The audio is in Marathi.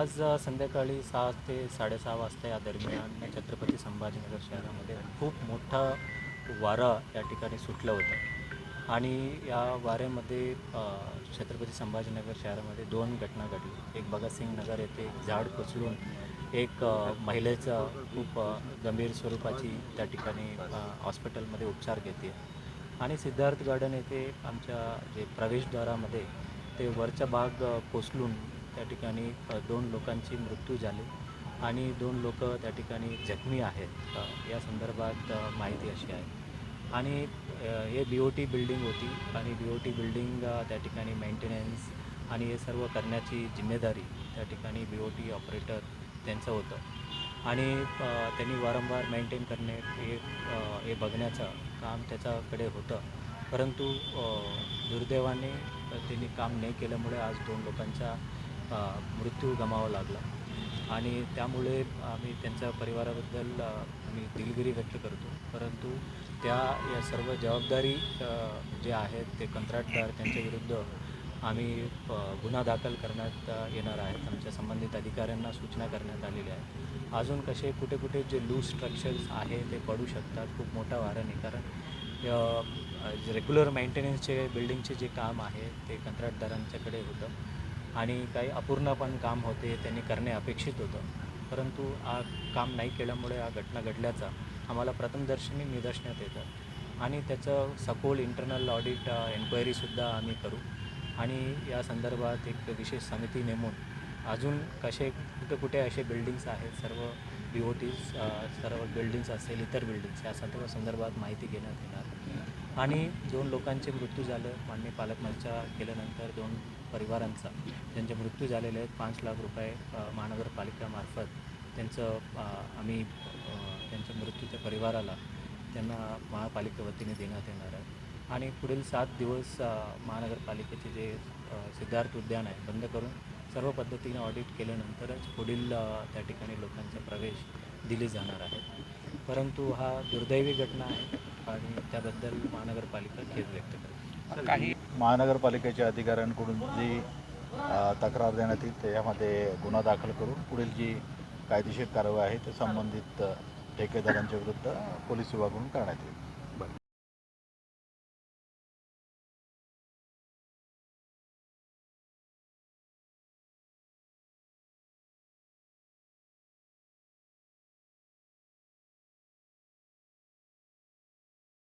आज संध्याकाळी सहा ते साडेसहा वाजता या दरम्यान छत्रपती संभाजीनगर शहरामध्ये खूप मोठा वारा या ठिकाणी सुटलं होतं. आणि या वाऱ्यामध्ये छत्रपती संभाजीनगर शहरामध्ये दोन घटना घडली. एक भगतसिंग नगर येथे झाड कोसळून एक महिलेचा महिलेचं खूप गंभीर स्वरूपाची त्या ठिकाणी हॉस्पिटलमध्ये उपचार घेते. आणि सिद्धार्थ गार्डन येथे आमच्या जे प्रवेशद्वारामध्ये ते वरचा भाग कोसलून कोसळून त्या ठिकाणी दोन लोकांची मृत्यू झाली आणि दोन लोक त्या ठिकाणी जखमी आहेत. या संदर्भात माहिती अशी आहे. आणि हे बी ओ टी बिल्डिंग होती आणि बी ओ टी बिल्डिंग त्या ठिकाणी मेंटेनन्स आणि हे सर्व करण्याची जिम्मेदारी त्या ठिकाणी बी ओ टी ऑपरेटर त्यांचं होतं. आणि त्यांनी वारंवार मेंटेन करणे हे हे बघण्याचं काम त्याच्याकडे होतं. परंतु दुर्दैवाने त्यांनी काम नाही केल्यामुळे आज दोन लोकांचा मृत्यू गमावा लागला. आणि त्यामुळे आम्ही त्यांच्या परिवाराबद्दल आम्ही दिलगिरी व्यक्त करतो. परंतु त्या या सर्व जबाबदारी जे आहेत ते कंत्राटदार त्यांच्याविरुद्ध आम्ही गुन्हा दाखल करण्यात येणार आहेत आमच्या संबंधित अधिकाऱ्यांना सूचना करण्यात आलेल्या आहेत. अजून कसे कुठे कुठे जे लूज स्ट्रक्चर्स आहे ते पडू शकतात खूप मोठा वाऱ्याने कारण रेग्युलर मेंटेनन्सचे बिल्डिंगचे जे काम आहे ते कंत्राटदारांच्याकडे होतं. आणि काही अपूर्ण पण काम होते त्यांनी करणे अपेक्षित होतं. परंतु हा काम नाही केल्यामुळे हा घटना घडल्याचा आम्हाला प्रथमदर्शनी निदर्शनात येतं. आणि त्याचं सखोल इंटरनल ऑडिट एन्क्वायरीसुद्धा आम्ही करू. आणि या संदर्भात एक विशेष समिती नेमून अजून कसे कुठे कुठे असे बिल्डिंग्स आहेत सर्व बी ओ टीज सर्व बिल्डिंग्स असेल इतर बिल्डिंग्स या सर्व संदर्भात माहिती घेण्यात येणार. आणि दोन लोकांचे मृत्यू झालं माननीय पालकमंत्र्या केल्यानंतर दोन परिवारांचा. ज्यांचे मृत्यू झालेले आहेत पाच लाख रुपये महानगरपालिकेमार्फत त्यांचं आम्ही त्यांच्या मृत्यूच्या परिवाराला त्यांना महापालिके वतीने देण्यात येणार आहे. आणि पुढील सात दिवस महानगरपालिकेचे जे सिद्धार्थ उद्यान आहे बंद करून सर्व पद्धतीने ऑडिट केल्यानंतरच पुढील त्या ठिकाणी लोकांचा प्रवेश दिले जाणार आहे परंतु हा दुर्दैवी घटना आहे आणि त्याबद्दल महानगरपालिका खेद व्यक्त करते. काही महानगरपालिकेच्या अधिकाऱ्यांकडून जी तक्रार देण्यात येईल त्याच्यामध्ये गुन्हा दाखल करून पुढील जी कायदेशीर कारवाई आहे ते संबंधित ठेकेदारांच्या विरुद्ध पोलीस विभागाकडून करण्यात येईल.